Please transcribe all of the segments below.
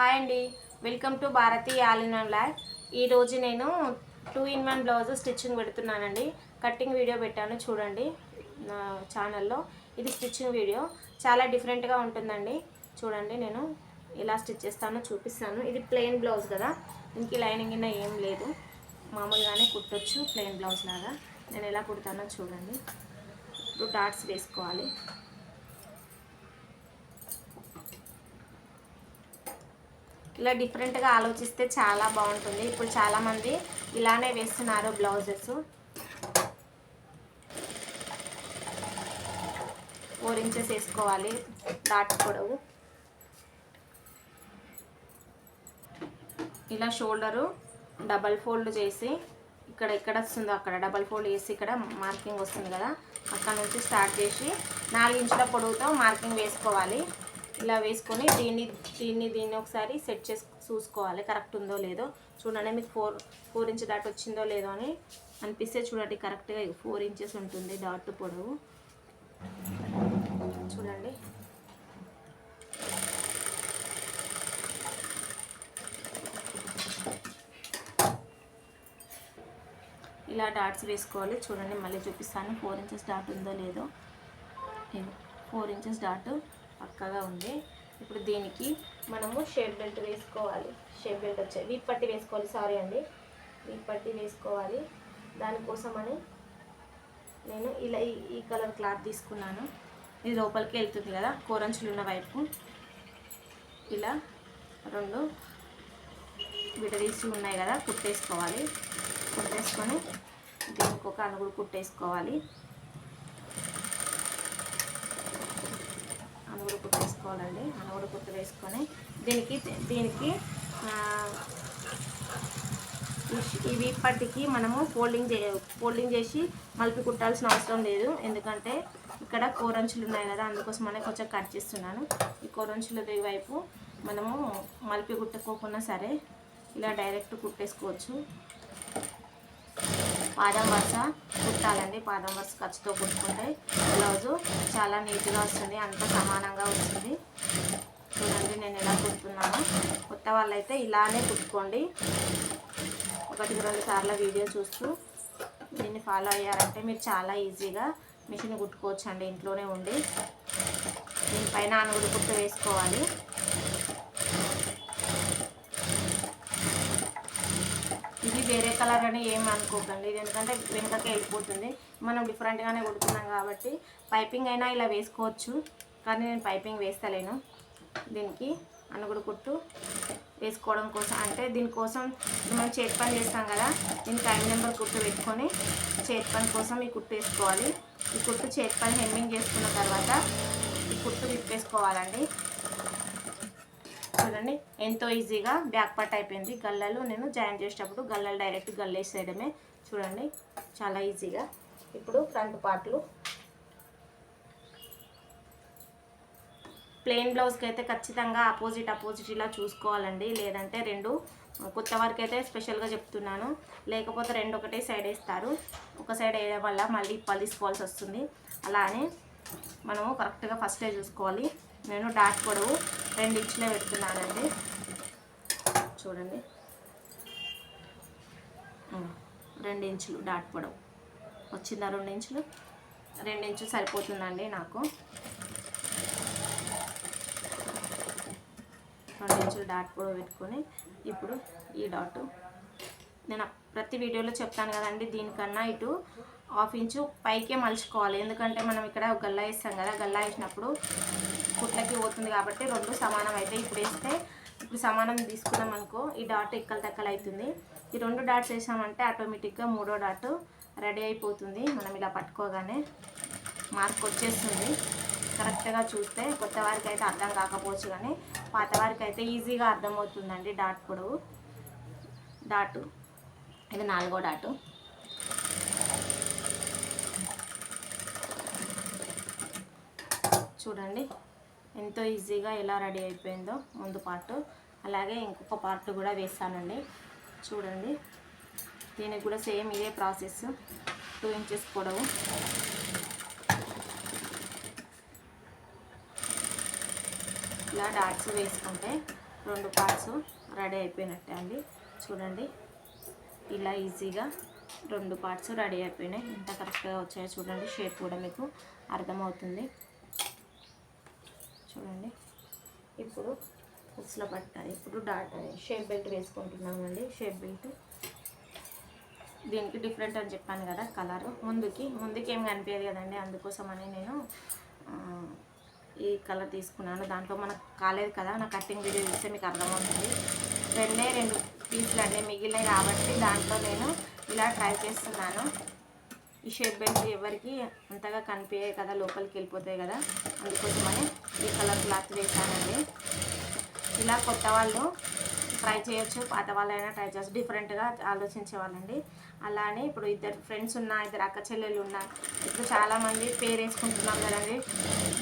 Hi అండి. Welcome to Bharathi all in one lakh ఈరోజు నేను two in one blouse stitching పెడుతున్నానండి. కటింగ్ వీడియో పెట్టాను చూడండి నా ఛానల్లో. ఇది స్టిచ్చింగ్ వీడియో. చాలా డిఫరెంట్గా ఉంటుందండి. చూడండి నేను ఎలా స్టిచ్ చేస్తానో చూపిస్తాను. ఇది ప్లెయిన్ బ్లౌజ్ కదా. దీనికి లైనింగ్ అయినా ఏం లేదు. మామూలుగానే కుట్టొచ్చు ప్లెయిన్ బ్లౌజ్ లాగా. నేను ఎలా కుడతానో చూడండి. ఇప్పుడు డాట్స్ వేసుకోవాలి. ఇలా డిఫరెంట్గా ఆలోచిస్తే చాలా బాగుంటుంది. ఇప్పుడు చాలామంది ఇలానే వేస్తున్నారు బ్లౌజెస్. ఫోర్ ఇంచెస్ వేసుకోవాలి. డాట్ పొడవు. ఇలా షోల్డరు డబల్ ఫోల్డ్ చేసి ఇక్కడ ఎక్కడ వస్తుందో అక్కడ డబల్ ఫోల్డ్ చేసి ఇక్కడ మార్కింగ్ వస్తుంది కదా. అక్కడ నుంచి స్టార్ట్ చేసి నాలుగు ఇంచుల పొడవుతో మార్కింగ్ వేసుకోవాలి. ఇలా వేసుకొని దీన్ని దీన్ని దీన్ని ఒకసారి సెట్ చేసి చూసుకోవాలి. కరెక్ట్ ఉందో లేదో. చూడండి మీకు ఫోర్ ఫోర్ ఇంచ్ డాట్ వచ్చిందో లేదో అని అనిపిస్తే చూడండి కరెక్ట్గా ఫోర్ ఇంచెస్ ఉంటుంది డాట్ పొడవు. చూడండి. ఇలా డాట్స్ వేసుకోవాలి. చూడండి మళ్ళీ చూపిస్తాను. ఫోర్ ఇంచెస్ డాట్ ఉందో లేదో. ఫోర్ ఇంచెస్ డాట్ పక్కగా ఉంది. ఇప్పుడు దీనికి మనము షేప్ బెల్ట్ వేసుకోవాలి. షేప్ బెల్ట్ వచ్చే వీప్ పట్టి వేసుకోవాలి. సారీ అండి. వీప్ పట్టి వేసుకోవాలి. దానికోసమని నేను ఇలా ఈ ఈ కలర్ క్లాత్ తీసుకున్నాను. ఇది లోపలికి వెళ్తుంది కదా కూరంచులు ఉన్న వైపు. ఇలా రెండు విడదీసి ఉన్నాయి కదా కుట్టేసుకోవాలి. కుట్టేసుకొని దీనికి ఒక అనుగుడు కుట్టేసుకోవాలి. అనుగుడు కుట్టేసుకోవాలండి అనుగుడు కుట్టు వేసుకొని దీనికి దీనికి ఇవి ఇప్పటికీ మనము ఫోల్డింగ్ చే ఫోల్డింగ్ చేసి మలిపి కుట్టాల్సిన అవసరం లేదు. ఎందుకంటే ఇక్కడ కోరంచులు ఉన్నాయి కదా అందుకోసమనే కొంచెం కట్ చేస్తున్నాను. ఈ కోరంచుల వైపు మనము మలిపి కుట్టుకోకున్నా సరే ఇలా డైరెక్ట్ కుట్టేసుకోవచ్చు. పాదం వరుస కుట్టాలండి. పాదం వరుస ఖర్చుతో కుట్టుకుంటే బ్లౌజు చాలా నీట్గా వస్తుంది అంత సమానంగా వస్తుంది. చూడండి నేను ఎలా కుడుతున్నాను. కొత్త వాళ్ళైతే ఇలానే కుట్టుకోండి. ఒకటికి రెండు సార్లు వీడియో చూస్తూ దీన్ని ఫాలో అయ్యారంటే మీరు చాలా ఈజీగా మిషన్ కుట్టుకోవచ్చు అండి ఇంట్లోనే ఉండి. దీనిపైన అనుగుడు కుట్టు వేసుకోవాలి ఇది వేరే కలర్ అని ఏం అనుకోకండి. ఇది ఎందుకంటే వెనుకకి వెళ్ళిపోతుంది. మనం డిఫరెంట్గానే కొడుతున్నాం కాబట్టి పైపింగ్ అయినా ఇలా వేసుకోవచ్చు. కానీ నేను పైపింగ్ వేస్తలేను. దీనికి అనుగుడు కుట్టు వేసుకోవడం కోసం. అంటే దీనికోసం మనం చేతి పని చేస్తాం కదా. దీనికి ఐదు నెంబర్ కుట్టు పెట్టుకొని చేతి పని కోసం ఈ కుట్టు వేసుకోవాలి. ఈ కుట్టు చేతి పని హెమ్మింగ్ చేసుకున్న తర్వాత ఈ కుట్టు విప్పేసుకోవాలండి. చూడండి. ఎంతో ఈజీగా బ్యాక్ పార్ట్ అయిపోయింది. గల్లలు నేను జాయిన్ చేసేటప్పుడు గల్లలు డైరెక్ట్ గల్లేసేయడమే చూడండి. చాలా ఈజీగా. ఇప్పుడు ఫ్రంట్ పార్ట్లు. ప్లెయిన్ బ్లౌజ్కి అయితే ఖచ్చితంగా అపోజిట్ అపోజిట్ ఇలా చూసుకోవాలండి. లేదంటే రెండు కొత్త వరకు అయితే స్పెషల్గా చెప్తున్నాను. లేకపోతే రెండు ఒకటే సైడ్ వేస్తారు. ఒక సైడ్ వేయడం వల్ల మళ్ళీ పలిసుకోవాల్సి వస్తుంది. అలానే మనము కరెక్ట్గా ఫస్టే చూసుకోవాలి. నేను డాట్ పొడవు రెండు ఇంచులే పెడుతున్నానండి. చూడండి. రెండు ఇంచులు డాట్ పొడవు. వచ్చిందా రెండు ఇంచులు? రెండు ఇంచులు సరిపోతుందండి నాకు. రెండు ఇంచులు డాట్ పొడవు పెట్టుకొని ఇప్పుడు ఈ డాట్. నేను ప్రతి వీడియోలో చెప్తాను కదండి దీనికన్నా ఇటు హాఫ్ ఇంచు పైకే మలుచుకోవాలి. ఎందుకంటే మనం ఇక్కడ గల్లా వేస్తాం కదా గల్లా వేసినప్పుడు కుట్లకి పోతుంది కాబట్టి రెండు సమానం అయితే ఇప్పుడు వేస్తే ఇప్పుడు సమానం తీసుకున్నాం అనుకో ఈ డాట్ ఎక్కలు తక్కలు అవుతుంది. ఈ రెండు డాట్స్ వేసామంటే ఆటోమేటిక్గా మూడో డాట్ రెడీ అయిపోతుంది. మనం ఇలా పట్టుకోగానే మార్క్ వచ్చేస్తుంది. కరెక్ట్గా చూస్తే కొత్త వారికి అయితే అర్థం కాకపోవచ్చు కానీ పాత వారికి అయితే ఈజీగా అర్థమవుతుందండి డాట్ పొడవు. డాటు ఇది నాలుగో డాటు. చూడండి. ఎంతో ఈజీగా ఎలా రెడీ అయిపోయిందో ముందు పార్ట్. అలాగే ఇంకొక పార్ట్ కూడా వేస్తానండి. చూడండి. దీనికి కూడా సేమ్ ఇదే ప్రాసెస్. టూ ఇంచెస్ పొడవు. ఇలా డాట్స్ వేసుకుంటే రెండు పార్ట్స్ రెడీ అయిపోయినట్టే అండి. చూడండి. ఇలా ఈజీగా రెండు పార్ట్స్ రెడీ అయిపోయినాయి. ఎంత కరెక్ట్గా వచ్చాయో చూడండి. షేప్ కూడా మీకు అర్థమవుతుంది. చూడండి. ఇప్పుడు హుక్స్లో పట్టాలి ఇప్పుడు dot shape belt వేసుకుంటున్నామండి. Shape belt. దీనికి డిఫరెంట్ అని చెప్పాను కదా కలర్. ముందుకి ముందుకి ఏం కనిపించదు కదండి. అందుకోసమని నేను ఈ కలర్ తీసుకున్నాను. దాంట్లో మనకు కాలేదు కదా. నా కటింగ్ వీడియో చూస్తే మీకు అర్థమవుతుంది. రెండే రెండు పీసులు అండి. మిగిలినవి కాబట్టి దాంట్లో నేను ఇలా ట్రై చేస్తున్నాను. ఈ షేప్ బెల్ట్ ఎవరికి అంతగా కనిపించాయి కదా లోపలికి వెళ్ళిపోతాయి కదా. అందుకోసమని ఈ కలర్ క్లాత్ వేసానండి ఇలా కొత్త వాళ్ళు ట్రై చేయొచ్చు పాత వాళ్ళైనా ట్రై చేయొచ్చు. డిఫరెంట్గా ఆలోచించే వాళ్ళండి. అలానే ఇప్పుడు ఇద్దరు ఫ్రెండ్స్ ఉన్నా ఇద్దరు అక్క చెల్లెలు ఉన్నా ఇప్పుడు చాలామంది పేరు వేసుకుంటున్నారు కదండి.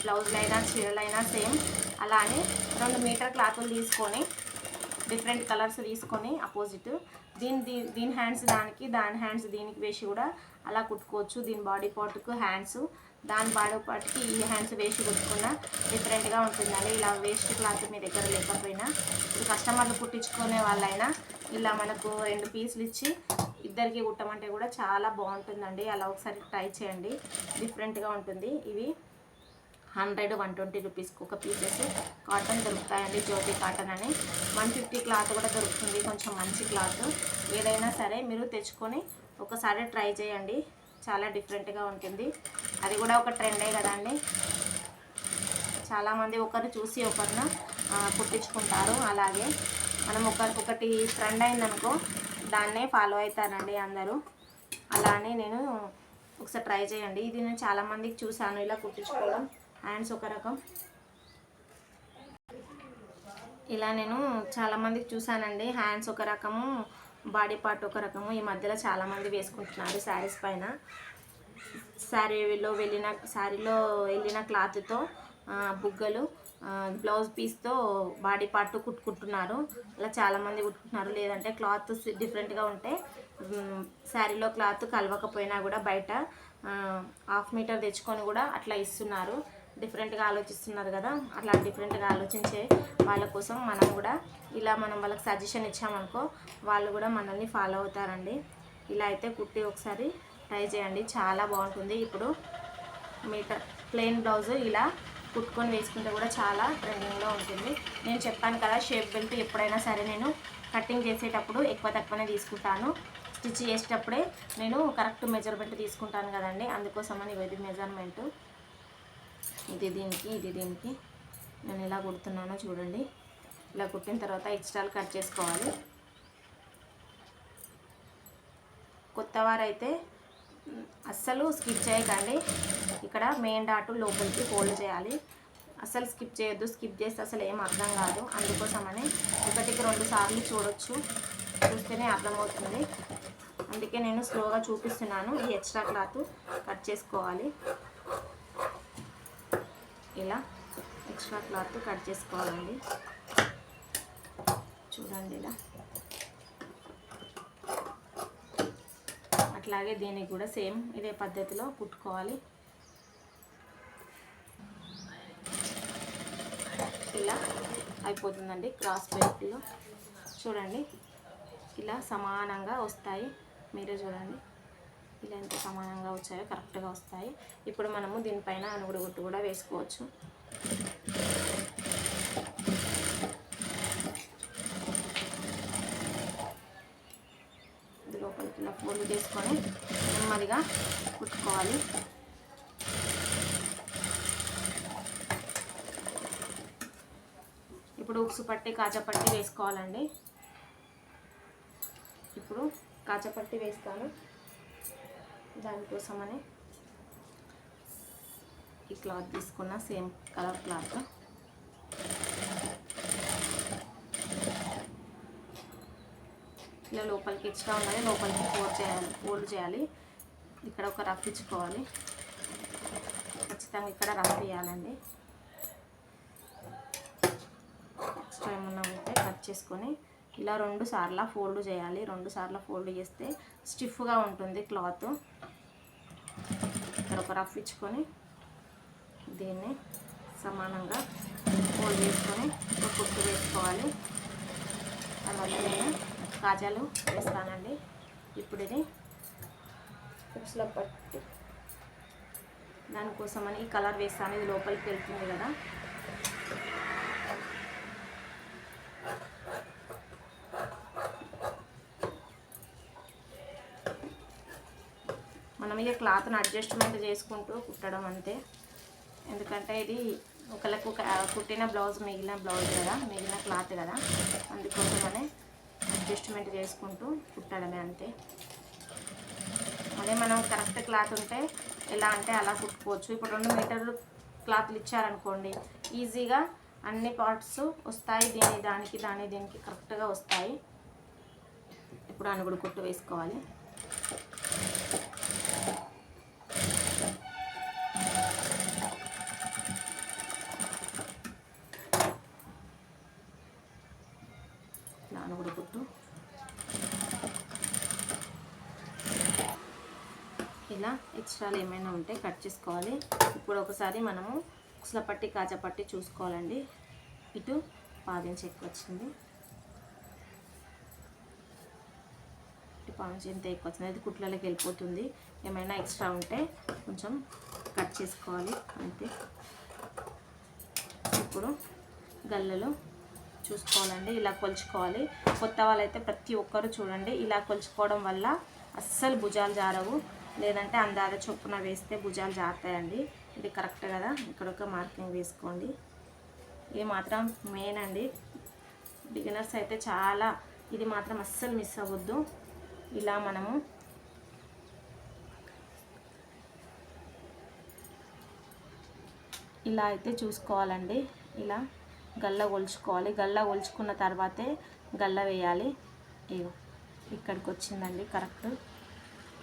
బ్లౌజ్లైనా చీరలైనా చీరలు అయినా సేమ్. అలానే రెండు మీటర్ క్లాతులు తీసుకొని డిఫరెంట్ కలర్స్ తీసుకొని అపోజిట్ దీని దీని దీని హ్యాండ్స్ దానికి దాని హ్యాండ్స్ దీనికి వేసి కూడా అలా కుట్టుకోవచ్చు. దీని బాడీ పార్ట్కు హ్యాండ్స్ దాని బాడీ పార్ట్కి ఈ హ్యాండ్స్ వేసి కుట్టుకున్న డిఫరెంట్గా ఉంటుందండి ఇలా వేస్ట్ క్లాత్ మీ దగ్గర లేకపోయినా ఇప్పుడు కస్టమర్లు కుట్టించుకునే వాళ్ళైనా ఇలా మనకు రెండు పీసులు ఇచ్చి ఇద్దరికి కుట్టమంటే కూడా చాలా బాగుంటుందండి. అలా ఒకసారి ట్రై చేయండి. డిఫరెంట్గా ఉంటుంది. ఇవి హండ్రెడ్ వన్ ట్వంటీ రూపీస్కి ఒక పీసెస్ కాటన్ దొరుకుతాయండి జ్యోతి కాటన్ అని. వన్ ఫిఫ్టీ క్లాత్ కూడా దొరుకుతుంది కొంచెం మంచి క్లాత్. ఏదైనా సరే మీరు తెచ్చుకొని ఒకసారి ట్రై చేయండి. చాలా డిఫరెంట్గా ఉంటుంది. అది కూడా ఒక ట్రెండే కదండి చాలామంది ఒకరు చూసి ఒకరిన కుట్టించుకుంటారు. అలాగే మనం ఒకరికొకటి ఒకటి ట్రెండ్ అయిందనుకో దాన్నే ఫాలో అవుతారండి అందరూ. అలానే నేను ఒకసారి ట్రై చేయండి. ఇది నేను చాలామందికి చూశాను ఇలా కుట్టించుకోవడం. హ్యాండ్స్ ఒక రకం. ఇలా నేను చాలామందికి చూశానండి హ్యాండ్స్ ఒక రకము బాడీ పార్ట్ ఒక రకము. ఈ మధ్యలో చాలామంది వేసుకుంటున్నారు శారీస్ పైన. శారీలో వెళ్ళిన శారీలో వెళ్ళిన క్లాత్తో బుగ్గలు బ్లౌజ్ పీస్తో బాడీ పార్ట్ కుట్టుకుంటున్నారు. అలా చాలామంది కుట్టుకుంటున్నారు. లేదంటే క్లాత్ డిఫరెంట్గా ఉంటే శారీలో క్లాత్ కలవకపోయినా కూడా బయట హాఫ్ మీటర్ తెచ్చుకొని కూడా అట్లా ఇస్తున్నారు. డిఫరెంట్గా ఆలోచిస్తున్నారు కదా అట్లా డిఫరెంట్గా ఆలోచించే వాళ్ళ కోసం మనం కూడా ఇలా మనం వాళ్ళకి సజెషన్ ఇచ్చామనుకో వాళ్ళు కూడా మనల్ని ఫాలో అవుతారండి. ఇలా అయితే కుట్టి ఒకసారి ట్రై చేయండి చాలా బాగుంటుంది. ఇప్పుడు మీటర్ ప్లెయిన్ బ్లౌజ్ ఇలా కుట్టుకొని వేసుకుంటే కూడా చాలా ట్రెండింగ్లో ఉంటుంది. నేను చెప్పాను కదా షేప్ బెల్ట్ ఎప్పుడైనా సరే నేను కటింగ్ చేసేటప్పుడు ఎక్కువ తక్కువనే తీసుకుంటాను. స్టిచ్ చేసేటప్పుడే నేను కరెక్ట్ మెజర్మెంట్ తీసుకుంటాను కదండి అందుకోసమని ఇది మెజర్మెంట్. ఇది దీనికి ఇది దీనికి. నేను ఇలా కుడుతున్నానో చూడండి. ఇలా కుట్టిన తర్వాత ఎక్స్ట్రాలు కట్ చేసుకోవాలి. కొత్త వారైతే అస్సలు స్కిప్ చేయకండి. ఇక్కడ మెయిన్ డాటు లోపలికి ఫోల్డ్ చేయాలి. అసలు స్కిప్ చేయొద్దు. స్కిప్ చేస్తే అసలు ఏం అర్థం కాదు. అందుకోసమని ఒకటికి రెండు సార్లు చూడొచ్చు. చూస్తేనే అర్థమవుతుంది. అందుకే నేను స్లోగా చూపిస్తున్నాను. ఈ ఎక్స్ట్రా క్లాత్ కట్ చేసుకోవాలి. ఇలా ఎక్స్ట్రా క్లాత్ కట్ చేసుకోవాలండి. చూడండి ఇలా. అట్లాగే దీనికి కూడా సేమ్ ఇదే పద్ధతిలో కుట్టుకోవాలి. ఇలా అయిపోతుందండి క్రాస్ బెల్ట్లో. చూడండి ఇలా సమానంగా వస్తాయి. మీరే చూడండి. ఇలా ఎంత సమానంగా వచ్చాయో కరెక్ట్గా వస్తాయి. ఇప్పుడు మనము దీనిపైన అనుగుడు గుట్టు కూడా వేసుకోవచ్చు. ఇది లోపలికి ఇలా ఫోల్డ్ చేసుకొని నెమ్మదిగా కుట్టుకోవాలి. ఇప్పుడు ఉక్సు పట్టి కాచపట్టి వేసుకోవాలండి. ఇప్పుడు కాచపట్టి వేస్తాను. దానికోసమని ఈ క్లాత్ తీసుకున్న సేమ్ కలర్ క్లాత్. ఇలా లోపలికి ఎక్స్ట్రా ఉన్నది లోపలికి ఫోల్డ్ చేయాలి ఫోల్డ్ చేయాలి. ఇక్కడ ఒక రఫ్ ఇచ్చుకోవాలి. ఖచ్చితంగా ఇక్కడ రఫ్ ఇవ్వాలండి ఎక్స్ట్రా ఏమన్నా ఉంటే కట్ చేసుకొని ఇలా రెండు సార్లు ఫోల్డ్ చేయాలి. రెండు సార్లు ఫోల్డ్ చేస్తే స్టిఫ్గా ఉంటుంది క్లాత్. ఇక్కడ ఒక రఫ్ ఇచ్చుకొని దీన్ని సమానంగా ఫోల్డ్ చేసుకొని ఒక కుట్టు వేసుకోవాలి. కాజాలు వేస్తానండి. ఇప్పుడు ఇది పట్టి దానికోసమని ఈ కలర్ వేస్తాను. ఇది లోపలికి వెళ్తుంది కదా. ఇక క్లాత్ని అడ్జస్ట్మెంట్ చేసుకుంటూ కుట్టడం అంతే. ఎందుకంటే ఇది ఒకళ్ళకు కుట్టిన బ్లౌజ్ మిగిలిన బ్లౌజ్ కదా మిగిలిన క్లాత్ కదా. అందుకోసమనే అడ్జస్ట్మెంట్ చేసుకుంటూ కుట్టడమే అంతే. అదే మనం కరెక్ట్ క్లాత్ ఉంటే ఎలా అంటే అలా కుట్టుకోవచ్చు. ఇప్పుడు రెండు మీటర్లు క్లాత్లు ఇచ్చారనుకోండి ఈజీగా అన్ని పార్ట్స్ వస్తాయి. దీని దానికి దాని దీనికి కరెక్ట్గా వస్తాయి. ఇప్పుడు అని కూడా కుట్టు వేసుకోవాలి. ఇలా ఏమైనా ఉంటే కట్ చేసుకోవాలి. ఇప్పుడు ఒకసారి మనము కుసలపట్టి పట్టి పట్టి చూసుకోవాలండి. ఇటు పాదించి ఎక్కువ వచ్చింది. ఇటు పావించి ఎంత ఎక్కువ వచ్చింది. అది కుట్లలోకి వెళ్ళిపోతుంది. ఏమైనా ఎక్స్ట్రా ఉంటే కొంచెం కట్ చేసుకోవాలి. అంతే. ఇప్పుడు గల్లలో చూసుకోవాలండి. ఇలా కొలుచుకోవాలి. కొత్త వాళ్ళైతే ప్రతి ఒక్కరు చూడండి. ఇలా కొలుచుకోవడం వల్ల అస్సలు భుజాలు జారవు. లేదంటే అందాద చొప్పున వేస్తే భుజాలు జారుతాయండి. ఇది కరెక్ట్ కదా? ఇక్కడ ఒక మార్కింగ్ వేసుకోండి. ఇది మాత్రం మెయిన్ అండి. బిగినర్స్ అయితే చాలా ఇది మాత్రం అస్సలు మిస్ అవ్వద్దు. ఇలా మనము ఇలా అయితే చూసుకోవాలండి. ఇలా గల్ల ఒలుచుకోవాలి. గల్ల ఒలుచుకున్న తర్వాతే గల్ల వేయాలి. ఇగో ఇక్కడికి వచ్చిందండి కరెక్ట్.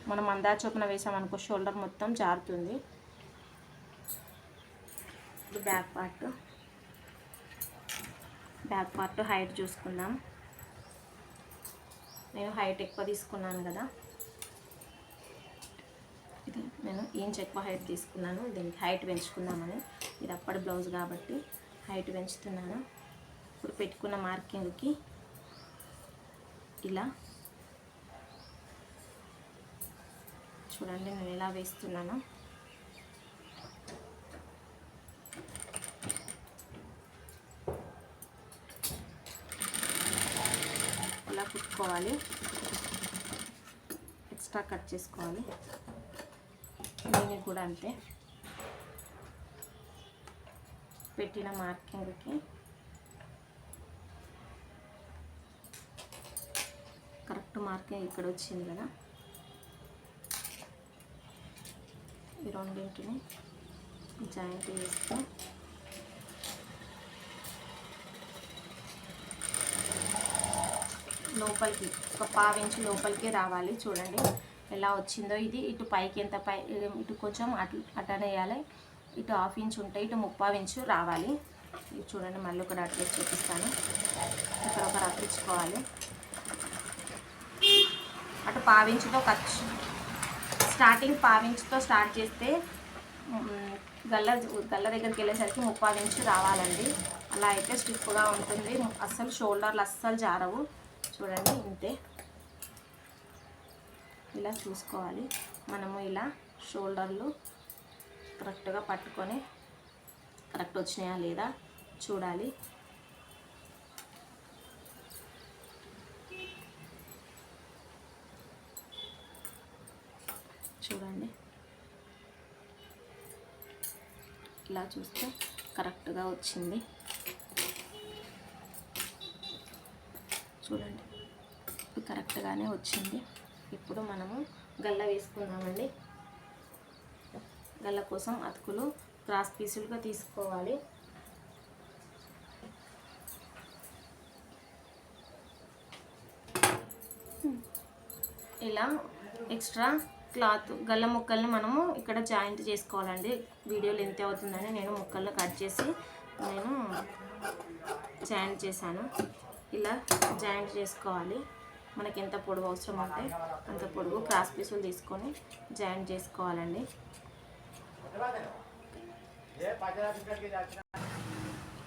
మనం అందా చొప్పున వేసామనుకో షోల్డర్ మొత్తం జారుతుంది. ఇది back part. Back part height చూసుకుందాం. నేను హైట్ ఎక్కువ తీసుకున్నాను కదా. ఇది నేను ఇంచ్ ఎక్కువ హైట్ తీసుకున్నాను. దీనికి హైట్ పెంచుకుందామని. ఇది అప్పటి బ్లౌజ్ కాబట్టి హైట్ పెంచుతున్నాను. ఇప్పుడు పెట్టుకున్న మార్కింగ్కి ఇలా చూడండి నేను ఎలా వేస్తున్నాను. ఇలా కుట్టుకోవాలి. ఎక్స్ట్రా కట్ చేసుకోవాలి. నేను కూడా అంతే. పెట్టిన మార్కింగ్కి కరెక్ట్ మార్కింగ్ ఇక్కడ వచ్చింది కదా. రెండింటిని జాయింట్ చేస్తాం. లోపలికి ఒక పావించి లోపలికి రావాలి చూడండి. ఎలా వచ్చిందో ఇది. ఇటు పైకి ఎంత పై ఇటు కొంచెం అటు అటనేయాలి ఇటు హాఫ్ ఇంచ్ ఉంటే ఇటు ముప్పావు ఇంచు రావాలి. ఇది చూడండి మళ్ళీ ఒక డాట్ చూపిస్తాను. ఇక్కడ ఒక రప్పించుకోవాలి అటు పావించుతో ఖర్చు స్టార్టింగ్ పావించుతో స్టార్ట్ చేస్తే గల్ల గల్ల దగ్గరికి వెళ్ళేసరికి ముప్పై ఇంచు రావాలండి. అలా అయితే స్టిఫ్గా ఉంటుంది. అస్సలు షోల్డర్లు అస్సలు జారవు. చూడండి ఇంతే. ఇలా చూసుకోవాలి. మనము ఇలా షోల్డర్లు కరెక్ట్గా పట్టుకొని కరెక్ట్ వచ్చినాయా లేదా చూడాలి. చూడండి. ఇలా చూస్తే కరెక్ట్గా వచ్చింది. చూడండి. కరెక్ట్గానే వచ్చింది. ఇప్పుడు మనము గల్ల వేసుకుందామండి. గల్ల కోసం అతుకులు క్రాస్ పీసులుగా తీసుకోవాలి. ఇలా ఎక్స్ట్రా క్లాత్ గల్ల ముక్కల్ని మనము ఇక్కడ జాయింట్ చేసుకోవాలండి. వీడియోలు ఎంత అవుతుందని నేను ముక్కల్ని కట్ చేసి నేను జాయింట్ చేశాను. ఇలా జాయింట్ చేసుకోవాలి. మనకి ఎంత పొడవు అవసరం అంటే అంత పొడవు క్రాస్ పీసులు తీసుకొని జాయింట్ చేసుకోవాలండి.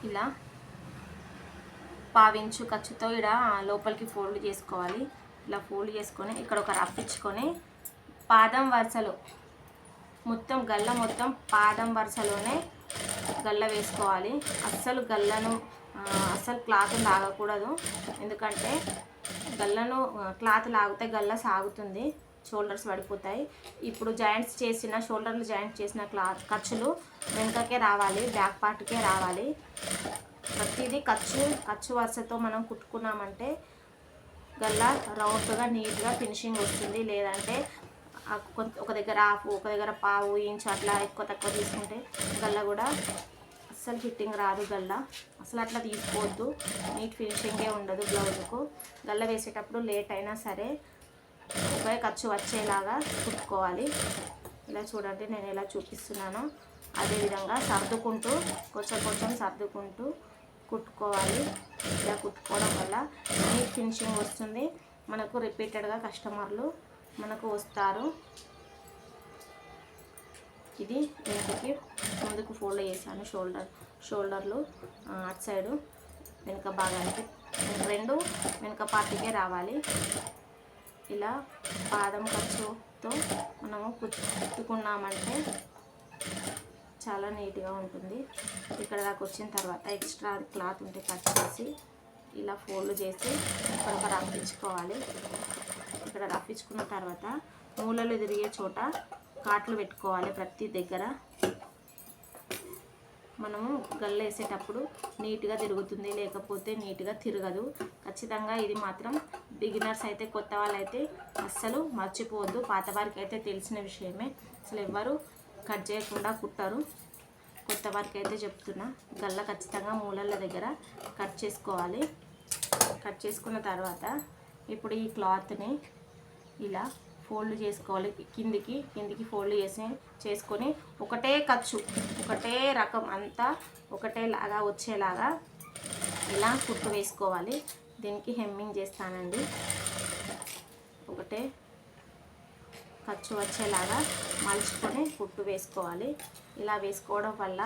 ఇలా పావించు ఖర్చుతో ఇక్కడ లోపలికి ఫోల్డ్ చేసుకోవాలి. ఇలా ఫోల్డ్ చేసుకొని ఇక్కడ ఒక రఫ్ ఇచ్చుకొని పాదం వరుసలో. మొత్తం గల్ల మొత్తం పాదం వరుసలోనే గల్ల వేసుకోవాలి. అస్సలు గల్లను అస్సలు క్లాత్ లాగకూడదు. ఎందుకంటే గల్లను క్లాత్ లాగితే గల్ల సాగుతుంది. షోల్డర్స్ పడిపోతాయి. ఇప్పుడు జాయింట్స్ చేసిన షోల్డర్లు జాయింట్ చేసిన క్లాత్ ఖర్చులు వెనుకకే రావాలి బ్యాక్ పార్ట్కే రావాలి. ప్రతిదీ ఖర్చు ఖర్చు వరుసతో మనం కుట్టుకున్నామంటే గల్ల రౌండ్గా నీట్గా ఫినిషింగ్ వస్తుంది. లేదంటే కొంత ఒక దగ్గర హాఫ్ ఒక దగ్గర పావు ఇంచు అట్లా ఎక్కువ తక్కువ తీసుకుంటే గల్ల కూడా అస్సలు ఫిట్టింగ్ రాదు గల్ల. అసలు అట్లా తీసుకోవద్దు. నీట్ ఫినిషింగే ఉండదు బ్లౌజ్కు. గల్ల వేసేటప్పుడు లేట్ అయినా సరే ఒకే ఖర్చు వచ్చేలాగా కుట్టుకోవాలి. ఇలా చూడండి నేను ఎలా చూపిస్తున్నానో. అదేవిధంగా సర్దుకుంటూ కొంచెం కొంచెం సర్దుకుంటూ కుట్టుకోవాలి. ఇలా కుట్టుకోవడం వల్ల నీట్ ఫినిషింగ్ వస్తుంది. మనకు రిపీటెడ్గా కస్టమర్లు మనకు వస్తారు. ఇది వెనుకకి ముందుకు ఫోల్డ్ చేశాను షోల్డర్ షోల్డర్లు అటు సైడు వెనుక భాగానికి. రెండు వెనుక పార్టీకే రావాలి. ఇలా పాదం ఖర్చుతో మనము కుట్టుకున్నామంటే చాలా నీట్గా ఉంటుంది. ఇక్కడ దాకా వచ్చిన తర్వాత ఎక్స్ట్రా క్లాత్ ఉంటే కట్ చేసి ఇలా ఫోల్డ్ చేసి ఇక్కడ రాపించుకోవాలి ఇక్కడ రఫ్ తర్వాత మూలలు తిరిగే చోట కాట్లు పెట్టుకోవాలి ప్రతి దగ్గర. మనము గల్ల వేసేటప్పుడు నీట్గా తిరుగుతుంది లేకపోతే నీట్గా తిరగదు. ఖచ్చితంగా ఇది మాత్రం బిగినర్స్ అయితే కొత్త వాళ్ళైతే అస్సలు మర్చిపోవద్దు. పాత వారికి అయితే తెలిసిన విషయమే. అసలు ఎవ్వరు కట్ చేయకుండా కుట్టరు. కొత్త వారికి అయితే చెప్తున్నా గల్ల ఖచ్చితంగా మూలల దగ్గర కట్ చేసుకోవాలి. కట్ చేసుకున్న తర్వాత ఇప్పుడు ఈ క్లాత్ని ఇలా ఫోల్డ్ చేసుకోవాలి. కిందికి కిందికి ఫోల్డ్ చేసి చేసుకొని ఒకటే ఖర్చు ఒకటే రకం అంతా ఒకటే లాగా వచ్చేలాగా ఇలా కుట్టు వేసుకోవాలి. దీనికి హెమ్మింగ్ చేస్తానండి. ఒకటే ఖర్చు వచ్చేలాగా మలుచుకొని కుట్టు వేసుకోవాలి. ఇలా వేసుకోవడం వల్ల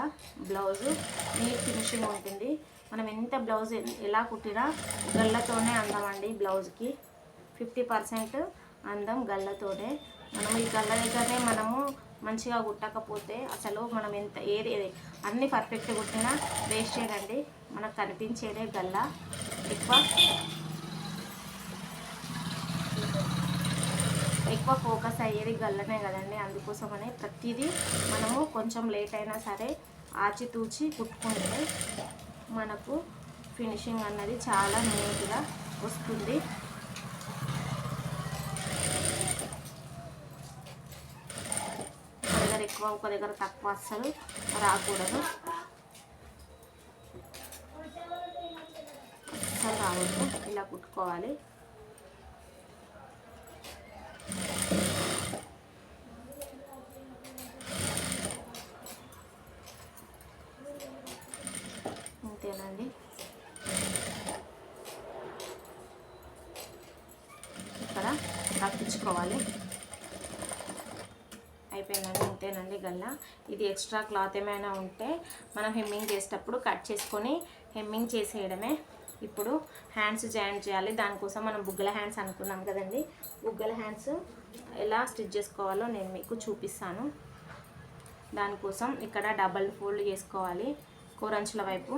బ్లౌజు నీట్ ఫినిషింగ్ ఉంటుంది. మనం ఎంత బ్లౌజ్ ఎలా కుట్టినా గళ్ళతోనే అందామండి బ్లౌజ్కి. ఫిఫ్టీ పర్సెంట్ అందం గళ్ళతోనే మనం ఈ గళ్ళ దగ్గరనే మనము మంచిగా కుట్టకపోతే అసలు మనం ఎంత ఏది ఏది అన్ని పర్ఫెక్ట్ కుట్టినా వేస్ట్ చేయండి మనకు కనిపించేదే గల్ల ఎక్కువ ఎక్కువ ఫోకస్ అయ్యేది గల్లనే కదండి. అందుకోసమనే ప్రతిదీ మనము కొంచెం లేట్ అయినా సరే ఆచితూచి కుట్టుకుంటే మనకు ఫినిషింగ్ అన్నది చాలా నీట్గా వస్తుంది ఒక దగ్గర ఎక్కువ ఒక దగ్గర తక్కువ అస్సలు రాకూడదు. అస్సలు రావద్దు ఇలా కుట్టుకోవాలి అంతేనండి ఇక్కడ రప్పించుకోవాలి అయిపోయిందండి అంతేనండి గల్ల ఇది ఎక్స్ట్రా క్లాత్ ఏమైనా ఉంటే మనం హెమ్మింగ్ చేసేటప్పుడు కట్ చేసుకొని హెమ్మింగ్ చేసేయడమే. ఇప్పుడు హ్యాండ్స్ జాయిన్ చేయాలి. దానికోసం మనం బుగ్గల హ్యాండ్స్ అనుకున్నాం కదండి. బుగ్గల హ్యాండ్స్ ఎలా స్టిచ్ చేసుకోవాలో నేను మీకు చూపిస్తాను. దానికోసం ఇక్కడ డబల్ ఫోల్డ్ చేసుకోవాలి. కూరంచుల వైపు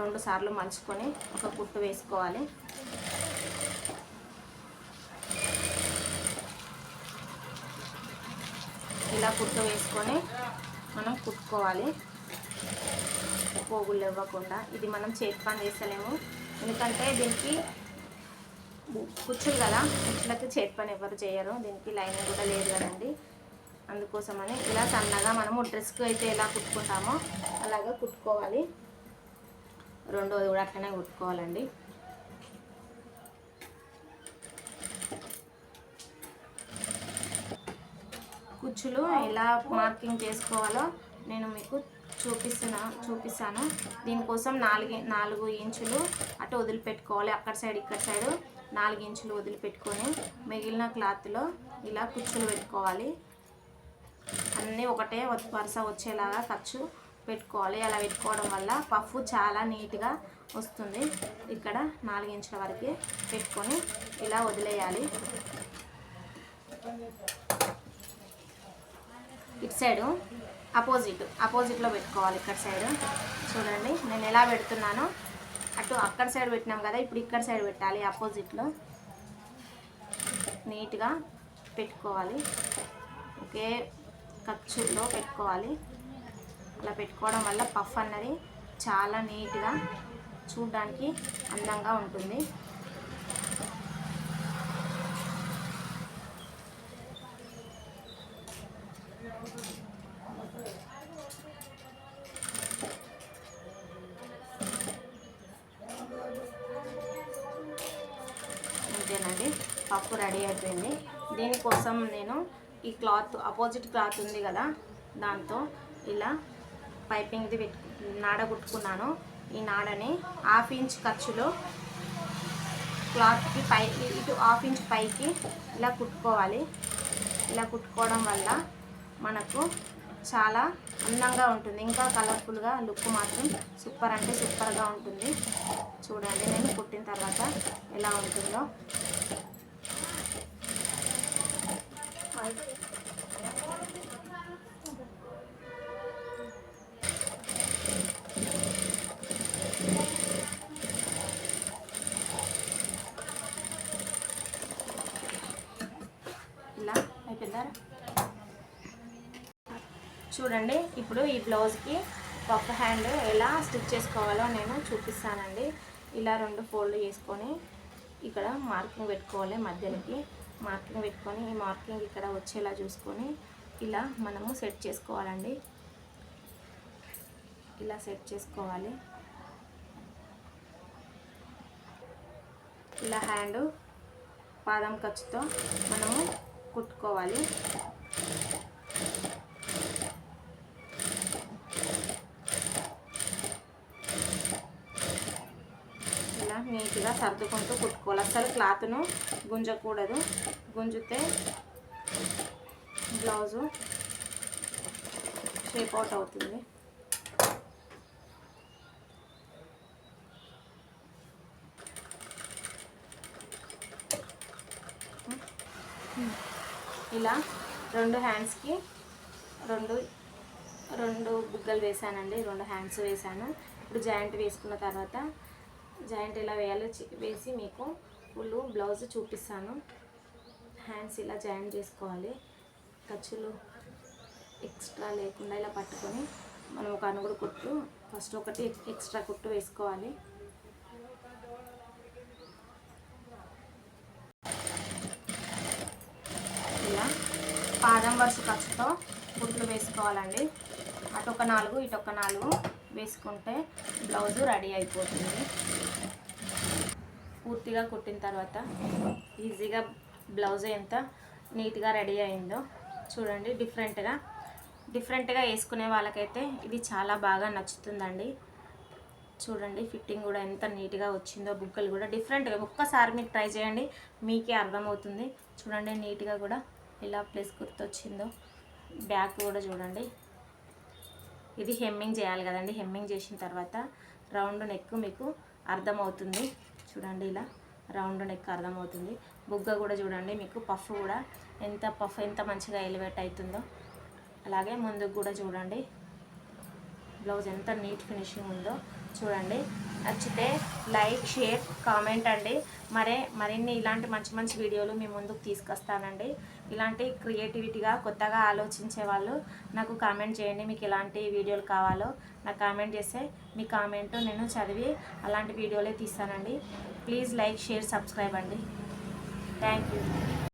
రెండు సార్లు మలుచుకొని ఒక కుట్టు వేసుకోవాలి. ఇలా కుట్టు వేసుకొని మనం కుట్టుకోవాలి. పోగులు ఇవ్వకుండా ఇది మనం చేతి పని చేస్తలేము. ఎందుకంటే దీనికి కుచ్చులు కదా కుచ్చులకి చేతి పని ఎవరు చేయరు. దీనికి లైనింగ్ కూడా లేదు కదండి. అందుకోసమని ఇలా సన్నగా మనము డ్రెస్కి అయితే ఎలా కుట్టుకుంటామో అలాగా కుట్టుకోవాలి. రెండోది కూడా అట్లనే కుట్టుకోవాలండి. కుచ్చులు ఎలా మార్కింగ్ చేసుకోవాలో నేను మీకు చూపిస్తున్నా చూపిస్తాను. దీనికోసం నాలుగు నాలుగు ఇంచులు అటు వదిలిపెట్టుకోవాలి. అక్కడ సైడ్ ఇక్కడ సైడ్ నాలుగు ఇంచులు వదిలిపెట్టుకొని మిగిలిన క్లాత్లో ఇలా కుచ్చులు పెట్టుకోవాలి. అన్నీ ఒకటే వరుస వచ్చేలాగా ఖర్చు పెట్టుకోవాలి. అలా పెట్టుకోవడం వల్ల పఫ్ చాలా నీట్గా వస్తుంది. ఇక్కడ నాలుగు ఇంచుల వరకే పెట్టుకొని ఇలా వదిలేయాలి. ఇటు సైడు అపోజిట్ అపోజిట్లో పెట్టుకోవాలి ఇక్కడ సైడ్. చూడండి నేను ఎలా పెడుతున్నానో. అటు అక్కడ సైడ్ పెట్టినాం కదా ఇప్పుడు ఇక్కడ సైడ్ పెట్టాలి అపోజిట్లో. నీట్గా పెట్టుకోవాలి. ఒకే ఖర్చులో పెట్టుకోవాలి. అలా పెట్టుకోవడం వల్ల పఫ్ అన్నది చాలా నీట్గా చూడడానికి అందంగా ఉంటుంది. పప్పు రెడీ అయిపోయింది. దీనికోసం నేను ఈ క్లాత్ అపోజిట్ క్లాత్ ఉంది కదా దాంతో ఇలా పైపింగ్ది పెట్టు నాడ కుట్టుకున్నాను. ఈ నాడని హాఫ్ ఇంచ్ ఖర్చులో క్లాత్కి పై ఇటు హాఫ్ ఇంచ్ పైకి ఇలా కుట్టుకోవాలి. ఇలా కుట్టుకోవడం వల్ల మనకు చాలా అందంగా ఉంటుంది. ఇంకా కలర్ఫుల్గా లుక్ మాత్రం సూపర్ అంటే సూపర్గా ఉంటుంది. చూడండి నేను కుట్టిన తర్వాత ఎలా ఉంటుందో. ఇలా అయిపోయిందారా చూడండి ఇప్పుడు ఈ బ్లౌజ్కి పఫ్ హ్యాండ్ ఎలా స్టిచ్ చేసుకోవాలో నేను చూపిస్తానండి. ఇలా రెండు ఫోల్డ్ చేసుకొని ఇక్కడ మార్కింగ్ పెట్టుకోవాలి మధ్యలోకి. మార్కింగ్ పెట్టుకొని ఈ మార్కింగ్ ఇక్కడ వచ్చేలా చూసుకొని ఇలా మనము సెట్ చేసుకోవాలండి. ఇలా సెట్ చేసుకోవాలి. ఇలా హ్యాండ్ పాదం ఖర్చుతో మనము కుట్టుకోవాలి ఇలా నీట్గా సర్దుకుంటూ కుట్టుకోవాలి. అసలు క్లాత్ను గుంజకూడదు. గుంజితే బ్లౌజు షేప్ అవుట్ అవుతుంది. ఇలా రెండు హ్యాండ్స్కి రెండు రెండు బుగ్గలు వేసానండి. రెండు హ్యాండ్స్ వేసాను. ఇప్పుడు జాయింట్ వేసుకున్న తర్వాత జాయింట్ ఎలా వేయాలో వేసి మీకు ఫుల్ బ్లౌజ్ చూపిస్తాను. హ్యాండ్స్ ఇలా జాయింట్ చేసుకోవాలి. ఖర్చులు ఎక్స్ట్రా లేకుండా ఇలా పట్టుకొని మనం ఒక అనుగుడు కుట్టు ఫస్ట్ ఒకటి ఎక్స్ట్రా కుట్టు వేసుకోవాలి. ఇలా పాదం వరుస ఖర్చుతో కుట్లు వేసుకోవాలండి. అటు ఒక నాలుగు ఇటు ఒక నాలుగు. వేసుకుంటే బ్లౌజు రెడీ అయిపోతుంది. పూర్తిగా కుట్టిన తర్వాత ఈజీగా బ్లౌజ్ ఎంత నీట్గా రెడీ అయిందో చూడండి డిఫరెంట్గా. డిఫరెంట్గా వేసుకునే వాళ్ళకైతే ఇది చాలా బాగా నచ్చుతుందండి. చూడండి ఫిట్టింగ్ కూడా ఎంత నీట్గా వచ్చిందో బుగ్గలు కూడా డిఫరెంట్గా. ఒక్కసారి మీరు ట్రై చేయండి మీకే అర్థమవుతుంది. చూడండి నీట్గా కూడా ఇలా ప్లేస్ గుర్తొచ్చిందో. బ్యాక్ కూడా చూడండి. ఇది హెమ్మింగ్ చేయాలి కదండి. హెమ్మింగ్ చేసిన తర్వాత రౌండ్ నెక్ మీకు అర్థమవుతుంది. చూడండి ఇలా రౌండ్ నెక్ అర్థమవుతుంది. బుగ్గ కూడా చూడండి మీకు పఫ్ కూడా ఎంత పఫ్ ఎంత మంచిగా ఎలివేట్ అవుతుందో. అలాగే ముందుకు కూడా చూడండి. బ్లౌజ్ ఎంత నీట్ ఫినిషింగ్ ఉందో. చూడండి. నచ్చితే లైక్ షేర్ కామెంట్ అండి. మరే మరిన్ని ఇలాంటి మంచి మంచి వీడియోలు మీ ముందుకు తీసుకొస్తానండి. ఇలాంటి క్రియేటివిటీగా కొత్తగా ఆలోచించే వాళ్ళు నాకు కామెంట్ చేయండి. మీకు ఎలాంటి వీడియోలు కావాలో నాకు కామెంట్ చేస్తే మీ కామెంట్ నేను చదివి అలాంటి వీడియోలే తీస్తానండి. ప్లీజ్ లైక్ షేర్ సబ్స్క్రైబ్ అండి. Thank you.